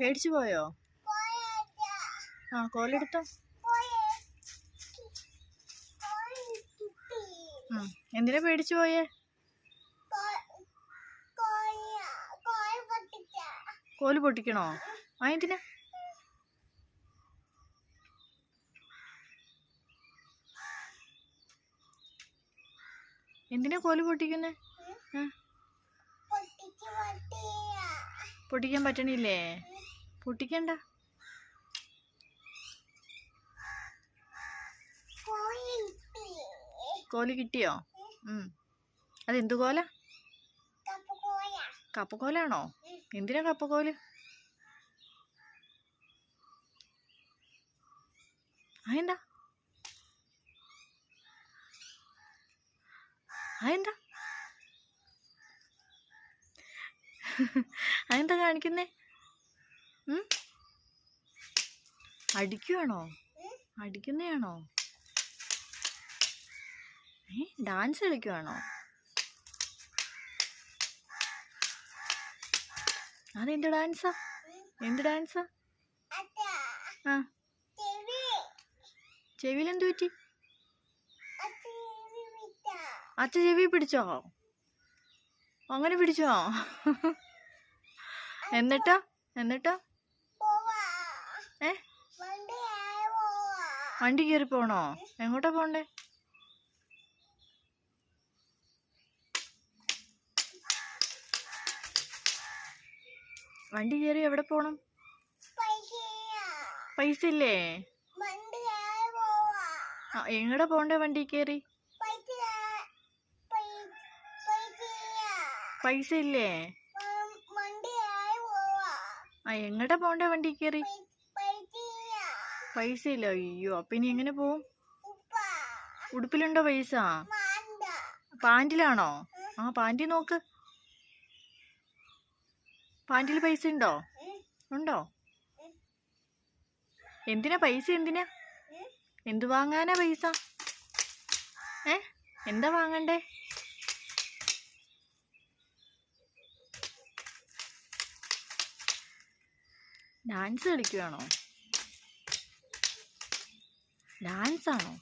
പേടിച്ചു പോയോ? ആ കോലെടുത്തോ. എന്തിനാ പേടിച്ചു പോയേ? കോൽ പൊട്ടിക്കണോ? ആ എന്തിനാ? എന്തിനാ കോൽ പൊട്ടിക്കുന്നേ? പൊട്ടിക്കാൻ പറ്റണില്ലേ? പൊട്ടിക്കണ്ട. കോൽ കിട്ടിയോ? അതെന്ത് കോല? കപ്പക്കോലാണോ എന്തിനാ കപ്പക്കോൽ അതെന്താ? അതെന്താ? അതെന്താ കാണിക്കുന്നേ? അടിക്കുവാണോ? അടിക്കുന്നയാണോ? ഏ ഡാൻസ് കളിക്കുവാണോ? അതെന്ത് ഡാൻസാ എന്ത് ഡാൻസാ ആ? എന്ത് പറ്റി? അച്ഛ ചെവി പിടിച്ചോ? അങ്ങനെ പിടിച്ചോ? എന്നിട്ടാ? എന്നിട്ടാ? ഏ? വണ്ടി കയറി പോണോ? എങ്ങോട്ടാ പോണ്ടേ? വണ്ടി കയറി എവിടെ പോണം? പൈസ ഇല്ലേ എങ്ങടെ പോണ്ടേ വണ്ടി കയറി പൈസ ഇല്ലേ ആ എങ്ങടെ പോണ്ടേ വണ്ടി കയറി പൈസ ഇല്ല അയ്യോ. അപ്പൊ ഇനി എങ്ങനെ പോവും? ഉടുപ്പിലുണ്ടോ പൈസ? പാന്റിലാണോ ആ പാന്റി നോക്ക്. പാന്റിൽ പൈസ ഉണ്ടോ? ഉണ്ടോ? എന്തിനാ പൈസ എന്തിനാ? എന്തു വാങ്ങാനാ പൈസ? ഏ? എന്താ വാങ്ങണ്ടേ? ഡാൻസ് കളിക്കുവാണോ? ഡാൻസ് ആണോ